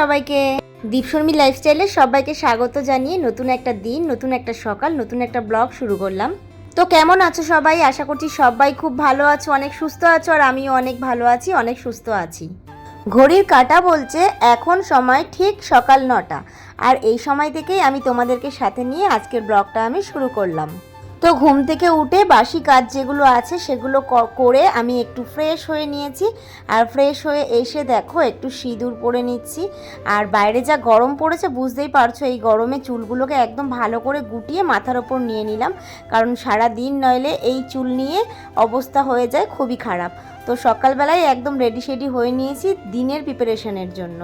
সবাইকে। দীপশর্মী লাইফস্টাইলে সবাইকে স্বাগত জানিয়ে নতুন একটা দিন, নতুন একটা সকাল, নতুন একটা ব্লগ শুরু করলাম। তো কেমন আছো সবাই? আশা করছি সবাই খুব ভালো আছো, অনেক সুস্থ আছো, আর আমিও অনেক ভালো আছি, অনেক সুস্থ আছি। ঘড়ির কাটা বলছে, এখন সময় ঠিক সকাল নটা। আর এই সময় থেকেই আমি তোমাদেরকে সাথে নিয়ে আজকের ব্লগটা আমি শুরু করলাম। তো ঘুম থেকে উঠে বাসি কাজ যেগুলো আছে সেগুলো করে আমি একটু ফ্রেশ হয়ে নিয়েছি। আর ফ্রেশ হয়ে এসে দেখো একটু সিঁদুর পরে নিচ্ছি। আর বাইরে যা গরম পড়েছে বুঝতেই পারছ, এই গরমে চুলগুলোকে একদম ভালো করে গুটিয়ে মাথার ওপর নিয়ে নিলাম। কারণ সারা দিন নইলে এই চুল নিয়ে অবস্থা হয়ে যায় খুবই খারাপ। তো সকালবেলায় একদম রেডি শেডি হয়ে নিয়েছি দিনের প্রিপারেশনের জন্য।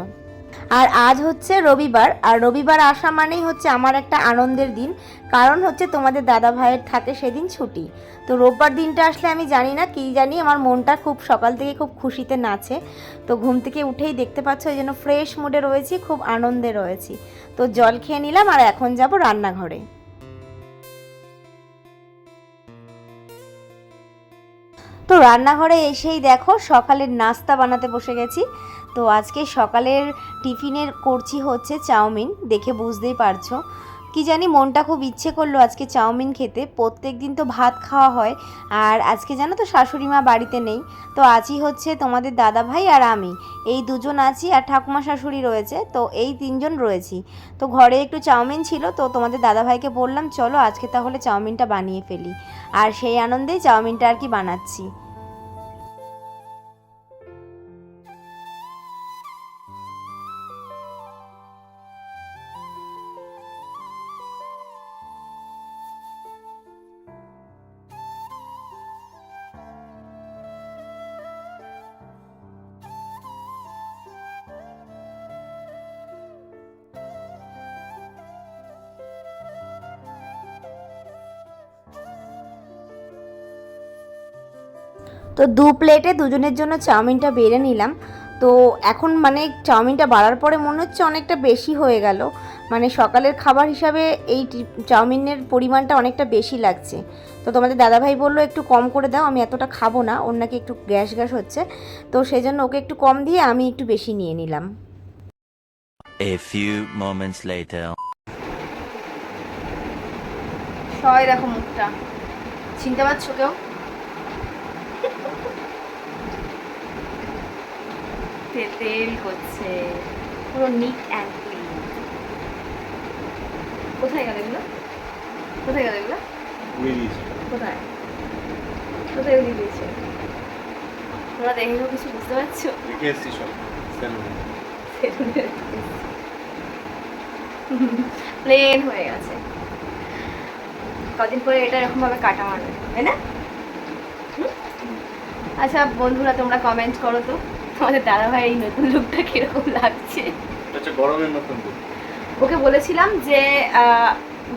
আর আজ হচ্ছে রবিবার, আর রবিবার আসা মানেই হচ্ছে আমার একটা আনন্দের দিন। কারণ হচ্ছে তোমাদের দাদা ভাইয়ের থাকে সেদিন ছুটি। তো রোববার দিনটা আসলে আমি জানি না, কী জানি, আমার মনটা খুব সকাল থেকে খুব খুশিতে নাচে। তো ঘুম থেকে উঠেই দেখতে পাচ্ছ ওই জন্য ফ্রেশ মুডে রয়েছি, খুব আনন্দে রয়েছি। তো জল খেয়ে নিলাম আর এখন যাব রান্নাঘরে। তো রান্নাঘরে এসেই দেখো সকালের নাস্তা বানাতে বসে গেছি। তো আজকে সকালের টিফিনের করছি হচ্ছে চাউমিন, দেখে বুঝতেই পারছ। কি জানি মনটা খুব ইচ্ছে করল আজকে চাউমিন খেতে প্রত্যেক দিন তো ভাত খাওয়া হয়। আর আজকে জানো তো শাশুড়ি মা বাড়িতে নেই, তো আছি হচ্ছে তোমাদের দাদা ভাই আর আমি। এই দুজন আছি আর ঠাকুমা শাশুড়ি রয়েছে, তো এই তিনজন রয়েছি। তো ঘরে একটু চাউমিন ছিল, তো তোমাদের দাদা ভাইকে বললাম, চলো আজকে তাহলে চাউমিনটা বানিয়ে ফেলি। আর সেই আনন্দেই চাউমিনটা আর কি বানাচ্ছি। তো দু প্লেটে দুজনের জন্য চাউমিনটা বেড়ে নিলাম। তো এখন মানে চাউমিনটা বাড়ার পরে মনে হচ্ছে অনেকটা বেশি হয়ে গেল। মানে সকালের খাবার হিসাবে এই চাউমিনের পরিমাণটা অনেকটা বেশি লাগছে। তো তোমাদের দাদাভাই বলল একটু কম করে দাও আমি এতটা খাব না ওর নাকি একটু গ্যাস গ্যাস হচ্ছে। তো সেই জন্য ওকে একটু কম দিয়ে আমি একটু বেশি নিয়ে নিলাম। A few moments later. সবাই দেখো মুখটা। চিনতে পারছ কেউ? তে- তেল করছে পুরো নিট অ্যান্ড ক্লিন কোথায় গেল এগুলো? কোথায় গেল এগুলো? কোথায়? কোথায় উড়িয়ে দিয়েছে? তোমরা দেখে কেউ কিছু বুঝতে পারছ? প্লেন হয়ে গেছে। কদিন পরে এটা এরকম ভাবে কাটা মারবে তাই না? আচ্ছা বন্ধুরা তোমরা কমেন্ট করো তো। তোমাদের দাদা ভাই এই নতুন লুকটা কীরকম লাগছে? গরমের মতন দুধ। ওকে বলেছিলাম যে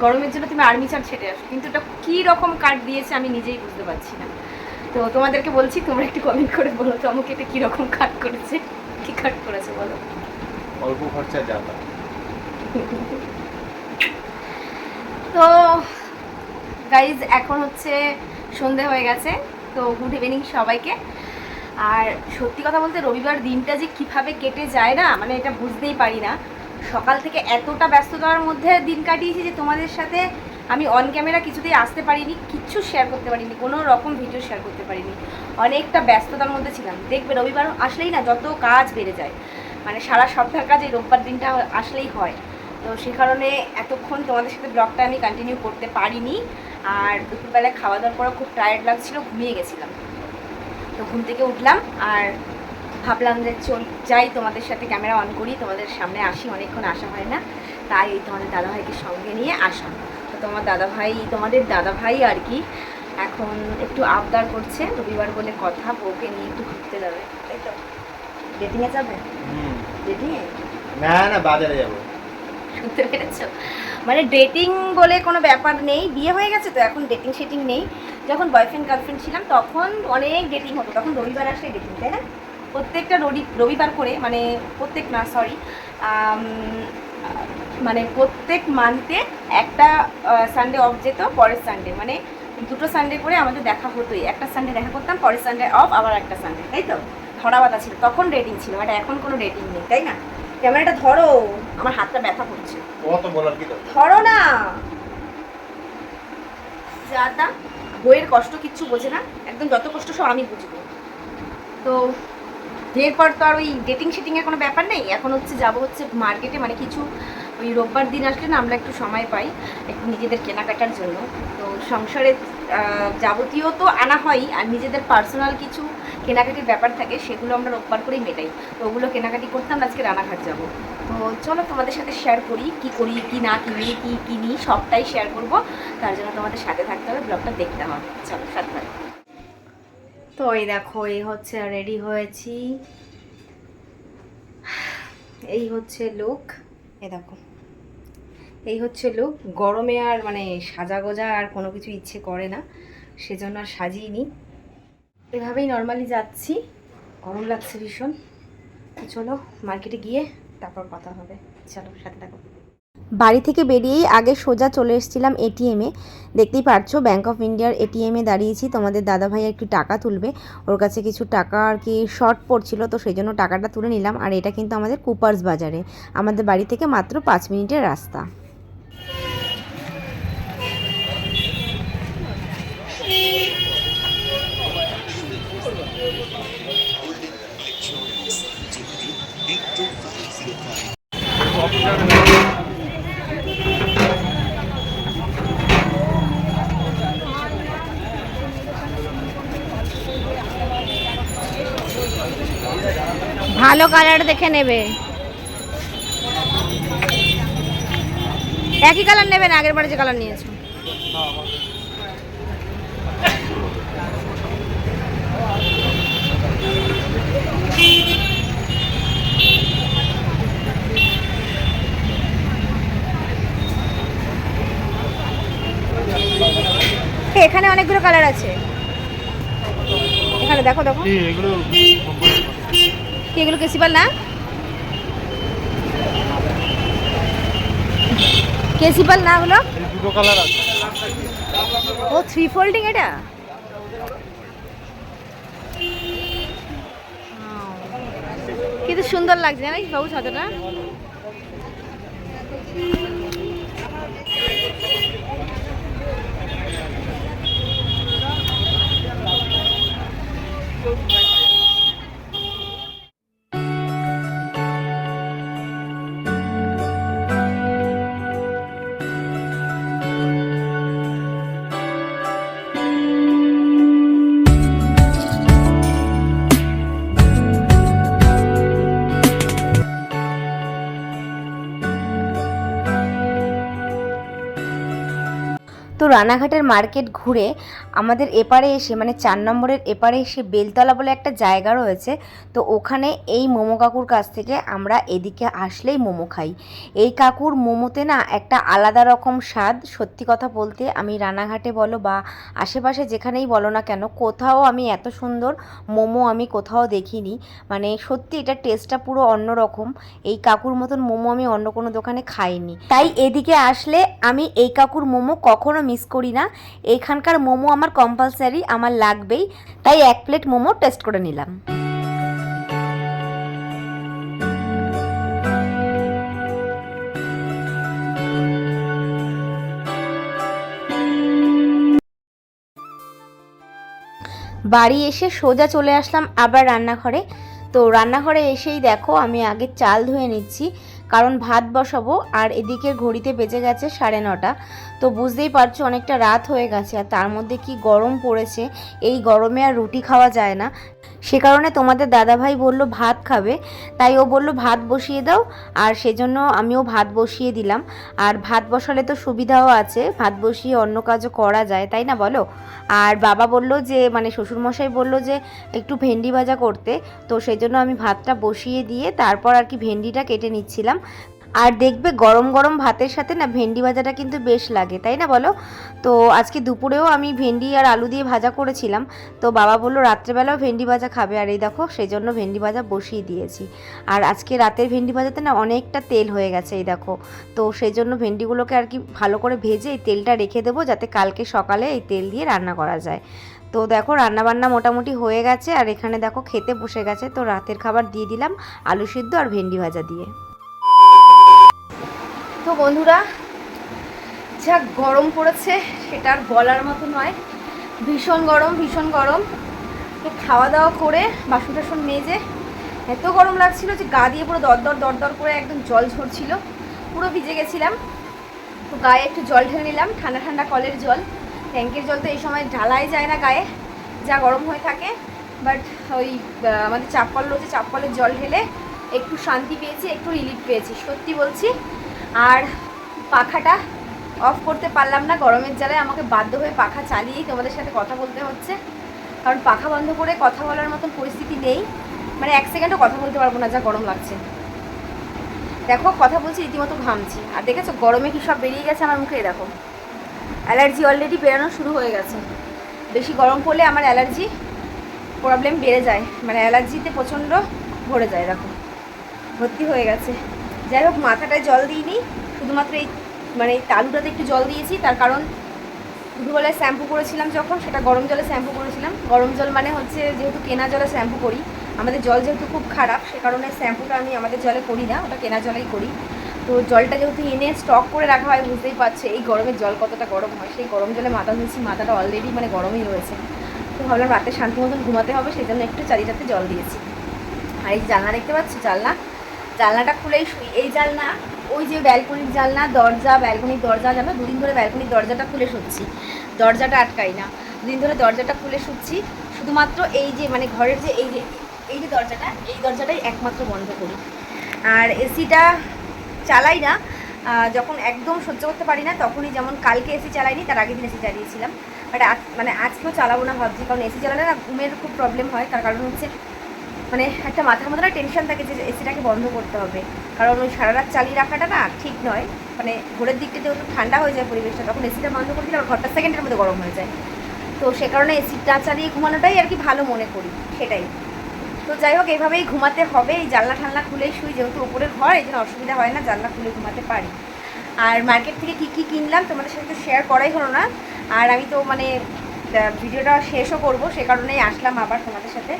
গরমের জন্য তুমি আর্মি চার ছেটে আসো কিন্তু এটা কি রকম কাট দিয়েছে আমি নিজেই বুঝতে পারছি না। তো তোমাদেরকে বলছি তোমরা একটু কমেন্ট করে বলো তো আমাকে এটা কীরকম কাট করেছে কি কাট করেছে বলো? অল্প খরচা যাতা তো। গাইজ এখন হচ্ছে সন্ধে হয়ে গেছে তো গুড ইভিনিং সবাইকে। আর সত্যি কথা বলতে রবিবার দিনটা যে কীভাবে কেটে যায় না মানে এটা বুঝতেই পারি না। সকাল থেকে এতটা ব্যস্ততার মধ্যে দিন কাটিয়েছি যে তোমাদের সাথে আমি অন ক্যামেরা কিছুতেই আসতে পারিনি, কিচ্ছু শেয়ার করতে পারিনি, কোনো রকম ভিডিও শেয়ার করতে পারিনি। অনেকটা ব্যস্ততার মধ্যে ছিলাম। দেখবে রবিবার আসলেই না যত কাজ বেড়ে যায় মানে সারা সপ্তাহের কাজ এই রোববার দিনটা আসলেই হয়। তো সে কারণে এতক্ষণ তোমাদের সাথে ব্লগটা আমি কন্টিনিউ করতে পারিনি। আর দুপুরবেলায় খাওয়া দাওয়ার পরে খুব টায়ার্ড লাগছিল, ঘুমিয়ে গেছিলাম। তো ঘুম থেকে উঠলাম আর ভাবলাম যে চল যাই তোমাদের সাথে ক্যামেরা অন করি তোমাদের সামনে আসি অনেকক্ষণ আসা হয় না। তাই এই তোমাদের দাদাভাইকে সঙ্গে নিয়ে আসা। তো তোমার দাদাভাই তোমাদের দাদাভাই আর কি এখন একটু আবদার করছে রবিবার বলে কথা বউকে নিয়ে একটু ঘুরতে যাবে। তাই তো? ডেটিংয়ে যাবে? ডেটিংয়ে না না বাজারে যাব। শুনতে পেরেছ? মানে ডেটিং বলে কোনো ব্যাপার নেই বিয়ে হয়ে গেছে তো এখন ডেটিং শেটিং নেই। যখন বয়ফ্রেন্ড গার্লফ্রেন্ড ছিলাম তখন অনেক ডেটিং হতো। তখন রবিবার আসলে ডেটিং তাই না? প্রত্যেকটা রবি রবিবার করে মানে প্রত্যেক না সরি মানে প্রত্যেক মান্থে একটা সানডে অফ যেত পরের সানডে মানে দুটো সানডে করে আমাদের দেখা হতোই। একটা সানডে দেখা করতাম পরের সানডে অফ আবার একটা সানডে তাই তো? ধরা বাঁধা ছিল। তখন ডেটিং ছিল বাট এখন কোনো ডেটিং নেই তাই না? ক্যামেরাটা ধরো আমার হাতটা ব্যথা করছে। ধরো না। যা তা বইয়ের কষ্ট কিচ্ছু বোঝে না, একদম যত কষ্ট সব আমি বুঝব। তো বিয়ের পর তো আর ওই ডেটিং শিটিংয়ের কোনো ব্যাপার নেই, এখন হচ্ছে যাব হচ্ছে মার্কেটে মানে কিছু ওই রোববার দিন আসলে না আমরা একটু সময় পাই, একটু নিজেদের কেনাকাটার জন্য। তো সংসারে যাবতীয় তো আনা হয়ই, আর নিজেদের পার্সোনাল কিছু কেনাকাটির ব্যাপার থাকে, সেগুলো আমরা রোববার করেই মেটাই। তো ওগুলো কেনাকাটি করতাম আজকে রানাঘাট যাব। তো চলো তোমাদের সাথে শেয়ার করি, কি করি, কি না কিনি, কি কিনি, সবটাই শেয়ার করব। তার জন্য তোমাদের সাথে থাকতে হবে ব্লগটা দেখতে হবে। চলো, সাথে তো এই দেখো, এই হচ্ছে রেডি হয়েছি। এই হচ্ছে লুক এ দেখো। এই হচ্ছে লুক গরমে আর মানে সাজা গোজা আর কোনো কিছু ইচ্ছে করে না, সেজন্য আর সাজিয়ে নিই এভাবেই নর্মালি যাচ্ছি। গরম লাগছে ভীষণ। চলো মার্কেটে গিয়ে তারপর কথা হবে। চলো, সাথে থাকো। বাড়ি থেকে বেরিয়েই আগে সোজা চলে এসেছিলাম এটিএমে দেখতেই পারছ ব্যাংক অফ ইন্ডিয়ার এটিএমে দাঁড়িয়েছি। তোমাদের দাদা ভাই একটু টাকা তুলবে। ওর কাছে কিছু টাকা আর কি শর্ট পড়ছিল, তো সেই জন্য টাকাটা তুলে নিলাম। আর এটা কিন্তু আমাদের কুপার্স বাজারে। আমাদের বাড়ি থেকে মাত্র পাঁচ মিনিটের রাস্তা। ভালো কালার দেখে নেবে। একই কালার নেবে না, আগের বারে যে কালার নিয়েছো? এখানে অনেকগুলো কালার আছে। এখানে দেখো দেখো। এগুলো কি এগুলো কেসিপাল না কেসিপাল না হলো দুটো কালার আছে ও থ্রি ফোল্ডিং এটা কিন্তু সুন্দর লাগছে জানিস বাবু ছাতাটা রানাঘাটের মার্কেট ঘুরে আমাদের এপারে এসে মানে চার নম্বরের এপারে এসে বেলতলা বলে একটা জায়গা রয়েছে, তো ওখানে এই মোমো কাকুর কাছ থেকে আমরা এদিকে আসলেই মোমো খাই। এই কাকুর মোমোতে না একটা আলাদা রকম স্বাদ, সত্যি কথা বলতে আমি রানাঘাটে বলো বা আশেপাশে যেখানেই বলো না কেন, কোথাও আমি এত সুন্দর মোমো আমি কোথাও দেখিনি। মানে সত্যি এটা টেস্টটা পুরো অন্যরকম। এই কাকুর মতন মোমো আমি অন্য কোনো দোকানে খাইনি। তাই এদিকে আসলে আমি এই কাকুর মোমো কখনো মিস করি না। এখানকার মোমো আমার কম্পালসারি আমার লাগবেই। তাই এক প্লেট মোমো টেস্ট করে নিলাম। বাড়ি এসে সোজা চলে আসলাম আবার রান্নাঘরে। তো রান্নাঘরে এসেই দেখো, আমি আগে চাল ধুয়ে নিচ্ছি। কারণ ভাত বসাবো, আর এদিকে ঘড়িতে বেজে গেছে সাড়ে নটা। তো বুঝতেই পারছ, অনেকটা রাত হয়ে গেছে, আর তার মধ্যে কি গরম পড়েছে, এই গরমে আর রুটি খাওয়া যায় না। সে কারণে তোমাদের দাদাভাই বলল, ভাত খাবে। তাই ও বলল, ভাত বসিয়ে দাও। আর সেজন্য আমিও ভাত বসিয়ে দিলাম। আর ভাত বসালে তো সুবিধাও আছে, ভাত বসিয়ে অন্য কাজও করা যায়, তাই না বলো? আর বাবা বলল যে মানে শ্বশুরমশাই বলল যে, একটু ভেন্ডি ভাজা করতে। তো সেই জন্য আমি ভাতটা বসিয়ে দিয়ে তারপর আর কি ভেন্ডিটা কেটে নিচ্ছিলাম। আর দেখবে গরম গরম ভাতের সাথে না ভেন্ডি ভাজাটা কিন্তু বেশ লাগে, তাই না বলো? তো আজকে দুপুরেও আমি ভেন্ডি আর আলু দিয়ে ভাজা করেছিলাম, তো বাবা বলল রাত্রেবেলাও ভেন্ডি ভাজা খাবে, আর এই দেখো সেই জন্য ভেন্ডি ভাজা বসিয়ে দিয়েছি। আর আজকে রাতের ভেন্ডি ভাজাতে না অনেকটা তেল হয়ে গেছে, এই দেখো। তো সেই জন্য ভেন্ডিগুলোকে আর কি ভালো করে ভেজে এই তেলটা রেখে দেবো, যাতে কালকে সকালে এই তেল দিয়ে রান্না করা যায়। তো দেখো রান্নাবান্না মোটামুটি হয়ে গেছে, আর এখানে দেখো খেতে বসে গেছে, তো রাতের খাবার দিয়ে দিলাম আলু সিদ্ধ আর ভেন্ডি ভাজা দিয়ে। তো বন্ধুরা, যা গরম পড়েছে সেটা আর বলার মতো নয়। ভীষণ গরম ভীষণ গরম। তো খাওয়া দাওয়া করে বাসন টাসন মেজে এত গরম লাগছিল যে গা দিয়ে পুরো দরদর দরদর করে একদম জল ঝরছিল। পুরো ভিজে গেছিলাম। তো গায়ে একটু জল ঢেলে নিলাম, ঠান্ডা ঠান্ডা কলের জল। ট্যাঙ্কের জল তো এই সময় ঢালাই যায় না গায়ে, যা গরম হয়ে থাকে। বাট ওই আমাদের চাপকল রয়েছে চাপকলের জল ঢেলে একটু শান্তি পেয়েছি, একটু রিলিফ পেয়েছি। সত্যি বলছি আর পাখাটা অফ করতে পারলাম না, গরমের জ্বালায় আমাকে বাধ্য হয়ে পাখা চালিয়েই তোমাদের সাথে কথা বলতে হচ্ছে। কারণ পাখা বন্ধ করে কথা বলার মতন পরিস্থিতি নেই। মানে এক সেকেন্ডও কথা বলতে পারব না, যা গরম লাগছে। দেখো, কথা বলছি, রীতিমতো ঘামছি। আর দেখেছ, গরমে কি সব বেরিয়ে গেছে আমার মুখে? দেখো। অ্যালার্জি অলরেডি বেরানো শুরু হয়ে গেছে। বেশি গরম পড়লে আমার অ্যালার্জি প্রবলেম বেড়ে যায়। মানে অ্যালার্জিতে প্রচণ্ড ভরে যায়, দেখো। ভর্তি হয়ে গেছে। যাই হোক, মাথাটায় জল দিইনি। শুধুমাত্র এই মানে তালুটাতে একটু জল দিয়েছি। তার কারণ দুপুরবেলায় শ্যাম্পু করেছিলাম যখন, সেটা গরম জলে শ্যাম্পু করেছিলাম। গরম জল মানে হচ্ছে যেহেতু কেনা জলে শ্যাম্পু করি, আমাদের জল যেহেতু খুব খারাপ, সে কারণে শ্যাম্পুটা আমি আমাদের জলে করি না, ওটা কেনা জলেই করি। তো জলটা যেহেতু এনে স্টক করে রাখা হয়, বুঝতেই পারছে, এই গরমের জল কতটা গরম হয়। সেই গরম জলে মাথা ধুয়েছি, মাথাটা অলরেডি মানে গরমই রয়েছে। তো ভাবলাম রাতে শান্তি মতন ঘুমাতে হবে সেই জন্য একটু চারিটাতে জল দিয়েছি। আর এই জানলা দেখতে পাচ্ছি, জানলা? জানলাটা খুলেই শুই। এই জানলা, ওই যে ব্যালকনির জানলা, দরজা, ব্যালকনির দরজা, জানো? দুদিন ধরে ব্যালকনির দরজাটা খুলে শুচ্ছি। দরজাটা আটকাই না। দুদিন ধরে দরজাটা খুলে শুচ্ছি। শুধুমাত্র এই যে মানে ঘরের যে এই যে এই যে দরজাটা, এই দরজাটাই একমাত্র বন্ধ করি। আর এসিটা চালাই না। যখন একদম সহ্য করতে পারি না, তখনই যেমন কালকে এসি চালাইনি, তার আগের দিন এসি চালিয়েছিলাম। বাট মানে আজকেও চালাবো না ভাবছি। কারণ এসি চালালে না ঘুমের খুব প্রবলেম হয়। তার কারণ হচ্ছে মানে একটা মাথার মধ্যে টেনশন থাকে যে এসিটাকে বন্ধ করতে হবে। কারণ ওই সারা রাত চালিয়ে রাখাটা না ঠিক নয়। মানে ভোরের দিকটা যেহেতু ঠান্ডা হয়ে যায় পরিবেশটা, তখন এসিটা বন্ধ করে দিলে আবার ঘরটা সেকেন্ডের মধ্যে গরম হয়ে যায়। তো সে কারণে এসিটা চালিয়ে ঘুমানোটাই আর কি ভালো মনে করি, সেটাই। তো যাই হোক এইভাবেই ঘুমাতে হবে। এই জানলা ঠান্লা খুলেই শুই, যেহেতু উপরের ঘর, এই জন্য অসুবিধা হয় না জানলা খুলে ঘুমাতে পারি। আর মার্কেট থেকে কী কী কিনলাম তোমাদের সাথে শেয়ার করাই হলো না। আর আমি তো মানে ভিডিওটা শেষও করব, সে কারণেই আসলাম আবার তোমাদের সাথে।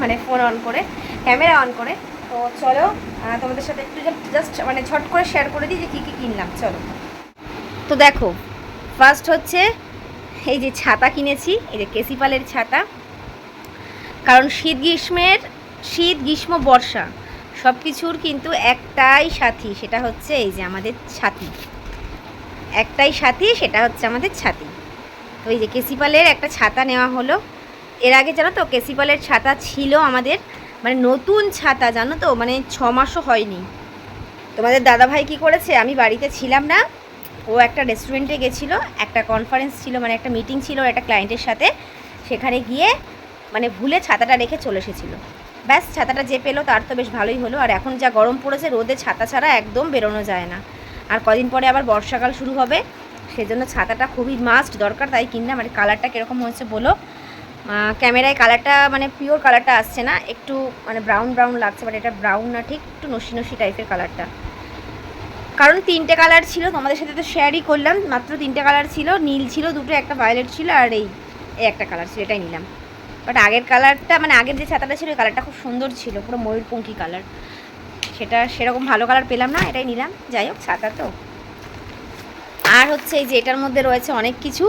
মানে ফোন অন করে ক্যামেরা অন করে। তো চলো তোমাদের সাথে একটু জাস্ট মানে ঝট করে শেয়ার করে দিই যে কী কী কিনলাম, চলো। তো দেখো ফার্স্ট হচ্ছে এই যে ছাতা কিনেছি, এই যে কেসিপালের ছাতা। কারণ শীত গ্রীষ্মের, শীত, গ্রীষ্ম, বর্ষা সব কিছুর কিন্তু একটাই সাথী, সেটা হচ্ছে এই যে আমাদের ছাতি। একটাই সাথী, সেটা হচ্ছে আমাদের ছাতি। তো এই যে কেসিপালের একটা ছাতা নেওয়া হলো। এর আগে জানো তো কেসিপালের ছাতা ছিল আমাদের মানে নতুন ছাতা, জানো তো মানে ছ মাসও হয়নি। তোমাদের দাদাভাই কি করেছে, আমি বাড়িতে ছিলাম না, ও একটা রেস্টুরেন্টে গেছিল, একটা কনফারেন্স ছিল মানে একটা মিটিং ছিল একটা ক্লায়েন্টের সাথে, সেখানে গিয়ে মানে ভুলে ছাতাটা রেখে চলে এসেছিল। ব্যাস, ছাতাটা যে পেল তার তো বেশ ভালোই হলো, আর এখন যা গরম পড়েছে, রোদে ছাতা ছাড়া একদম বেরোনো যায় না। আর কদিন পরে আবার বর্ষাকাল শুরু হবে, সেজন্য ছাতাটা খুবই মাস্ট দরকার, তাই কিনলাম মানে কালারটা কীরকম হয়েছে বলো ক্যামেরায় কালারটা মানে পিওর কালারটা আসছে না, একটু মানে ব্রাউন ব্রাউন লাগছে বাট এটা ব্রাউন না, ঠিক একটু নসি নসি টাইপের কালারটা। কারণ তিনটে কালার ছিল, তোমাদের সাথে তো শেয়ারই করলাম, মাত্র তিনটে কালার ছিল, নীল ছিল, দুটো, একটা ভায়োলেট ছিল, আর এই এই একটা কালার ছিল, এটাই নিলাম। বাট আগের কালারটা মানে আগের যে ছাতাটা ছিল, ওই কালারটা খুব সুন্দর ছিল, পুরো ময়ূরপঙ্খী কালার। সেটা সেরকম ভালো কালার পেলাম না, এটাই নিলাম, যাই হোক, ছাতা তো। আর হচ্ছে এই যে এটার মধ্যে রয়েছে অনেক কিছু,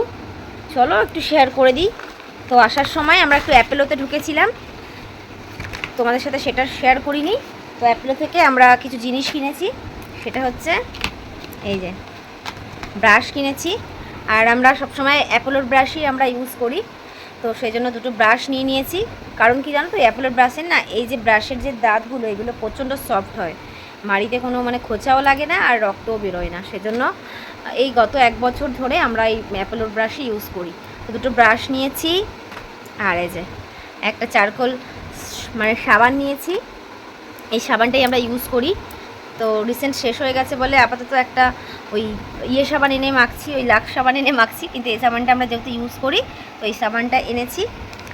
চলো একটু শেয়ার করে দিই। তো আসার সময় আমরা একটু অ্যাপেলোতে ঢুকেছিলাম। তোমাদের সাথে সেটা শেয়ার করিনি। তো অ্যাপেলো থেকে আমরা কিছু জিনিস কিনেছি। সেটা হচ্ছে এই যে ব্রাশ কিনেছি। আর আমরা সবসময় অ্যাপোলোর ব্রাশই আমরা ইউজ করি। তো সেই জন্য দুটো ব্রাশ নিয়ে নিয়েছি। কারণ কি জানো তো অ্যাপোলোর ব্রাশের না, এই যে ব্রাশের যে দাঁতগুলো, এগুলো প্রচণ্ড সফট হয়। মাড়িতে কোনো মানে খোঁচাও লাগে না আর রক্তও বেরোয় না। সেজন্য এই গত এক বছর ধরে আমরা এই অ্যাপোলোর ব্রাশই ইউজ করি। দুটো ব্রাশ নিয়েছি, আর এই যে একটা চারকোল মানে সাবান নিয়েছি। এই সাবানটাই আমরা ইউজ করি। তো রিসেন্ট শেষ হয়ে গেছে বলে আপাতত একটা ওই ইয়ে সাবান এনে মাখছি, ওই লাক্স সাবান এনে মাখছি, কিন্তু এই সাবানটা আমরা যেহেতু ইউজ করি, তো এই সাবানটা এনেছি,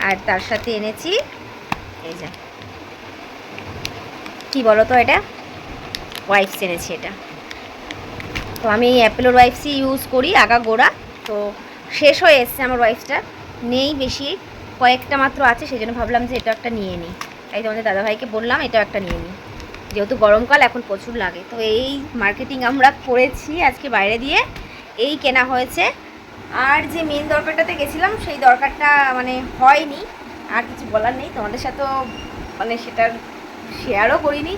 আর তার সাথে এনেছি, এই যে। কী বলো তো এটা? ওয়াইপস এনেছি এটা। তো আমি অ্যাপেলোর ওয়াইপসই ইউজ করি, আগা গোড়া। তো শেষ হয়ে এসছে আমার ওয়াইফটা নেই বেশি, কয়েকটা মাত্র আছে সেই জন্য ভাবলাম যে এটা একটা নিয়ে নিই। তাই তোমাদের দাদাভাইকে বললাম, এটাও একটা নিয়ে নিই। যেহেতু গরমকাল, এখন প্রচুর লাগে। তো এই মার্কেটিং আমরা করেছি আজকে বাইরে দিয়ে। এই কেনা হয়েছে। আর যে মেন দরকারটাতে গেছিলাম, সেই দরকারটা মানে হয়নি। আর কিছু বলার নেই। তোমাদের সাথেও মানে সেটার শেয়ারও করিনি।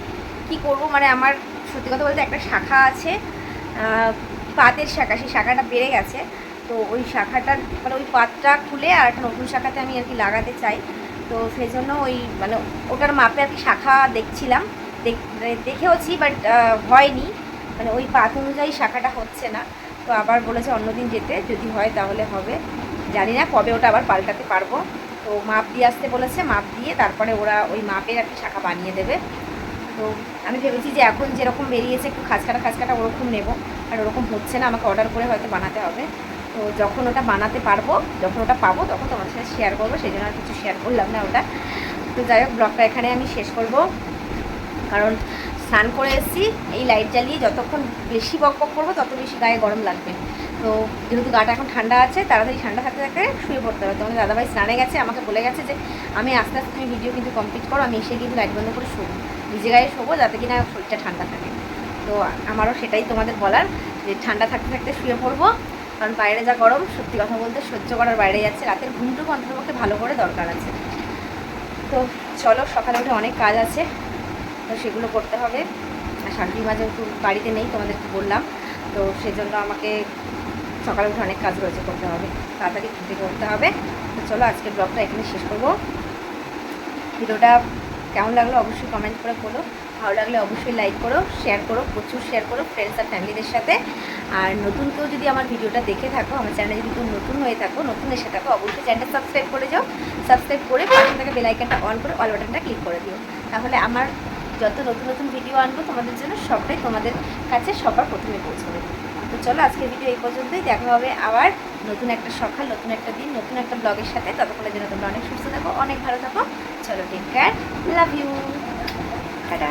কি করব? মানে আমার সত্যি কথা বলতে একটা শাখা আছে পাতের শাখা। সেই শাখাটা বেড়ে গেছে। তো ওই শাখাটার মানে ওই পাতটা খুলে আর একটা নতুন শাখাতে আমি আর কি লাগাতে চাই। তো সেই জন্য ওই মানে ওটার মাপে আর কি শাখা দেখছিলাম। দেখ- মানে দেখেওছি বাট হয়নি। মানে ওই পাত অনুযায়ী শাখাটা হচ্ছে না। তো আবার বলেছে অন্যদিন যেতে, যদি হয় তাহলে হবে। জানি না কবে ওটা আবার পাল্টাতে পারব। তো মাপ দিয়ে আসতে বলেছে, মাপ দিয়ে তারপরে ওরা ওই মাপের একটা শাখা বানিয়ে দেবে। তো আমি ভেবেছি যে এখন যেরকম বেরিয়েছে, একটু খাঁচকাটা খাঁচকাটা ওরকম নেব। আর ওরকম হচ্ছে না, আমাকে অর্ডার করে হয়তো বানাতে হবে। তো যখন ওটা বানাতে পারব, যখন ওটা পাবো, তখন তোমার সাথে শেয়ার করব, সেই জন্য আর কিছু শেয়ার করলাম না ওটা। তো যাই হোক ব্লগটা এখানে আমি শেষ করব। কারণ স্নান করে এসেছি, এই লাইট জ্বালিয়ে যতক্ষণ বেশি বক বক করব, তত বেশি গায়ে গরম লাগবে। তো যেহেতু গাটা এখন ঠান্ডা আছে, তাড়াতাড়ি ঠান্ডা থাকতে থাকতে শুয়ে পড়তে হবে। তোমাদের দাদাভাই স্নানে গেছে, আমাকে বলে গেছে যে, আমি আস্তে আস্তে তুমি ভিডিও কিন্তু কমপ্লিট করো, আমি এসে কিন্তু লাইট বন্ধ করে শোবো। নিজে গায়ে শোবো, যাতে কিনা শরীরটা ঠান্ডা থাকে। তো আমারও সেটাই তোমাদের বলার, যে ঠান্ডা থাকতে থাকতে শুয়ে পড়ব। কারণ বাইরে যা গরম, সত্যি কথা বলতে সহ্য করার বাইরে যাচ্ছে রাতের ঘুমটুকু অন্ততপক্ষে ভালো করে দরকার আছে। তো চলো, সকালে উঠে অনেক কাজ আছে। তো সেগুলো করতে হবে। আর শাশুড়ি মা যেহেতু বাড়িতে নেই, তোমাদেরকে বললাম। তো সেজন্য আমাকে সকালে উঠে অনেক কাজ রয়েছে করতে হবে। তাড়াতাড়ি ঘুরতে করতে হবে। তো চলো, আজকের ব্লগটা এখানে শেষ করব। ভিডিওটা কেমন লাগল অবশ্যই কমেন্ট করে করো ভালো লাগলে অবশ্যই লাইক করো শেয়ার করো, প্রচুর শেয়ার করো ফ্রেন্ডস আর ফ্যামিলিদের সাথে। আর নতুন কেউ যদি আমার ভিডিওটা দেখে থাকো, আমার চ্যানেলে যদি কেউ নতুন হয়ে থাকো, নতুন এসে থাকো, অবশ্যই চ্যানেলটা সাবস্ক্রাইব করে যাও। সাবস্ক্রাইব করে পাশে থেকে বেলাইকানটা অন করে অল বাটনটা ক্লিক করে দিও। তাহলে আমার যত নতুন নতুন ভিডিও আনব, তোমাদের জন্য সবটাই তোমাদের কাছে সবার প্রথমে পৌঁছবে। তো চলো আজকে ভিডিও এই পর্যন্তই। দেখা হবে আবার নতুন একটা সকাল, নতুন একটা দিন, নতুন একটা ব্লগের সাথে। ততক্ষণের জন্য তোমরা অনেক সুস্থ থাকো, অনেক ভালো থাকো। চলো take care love you tata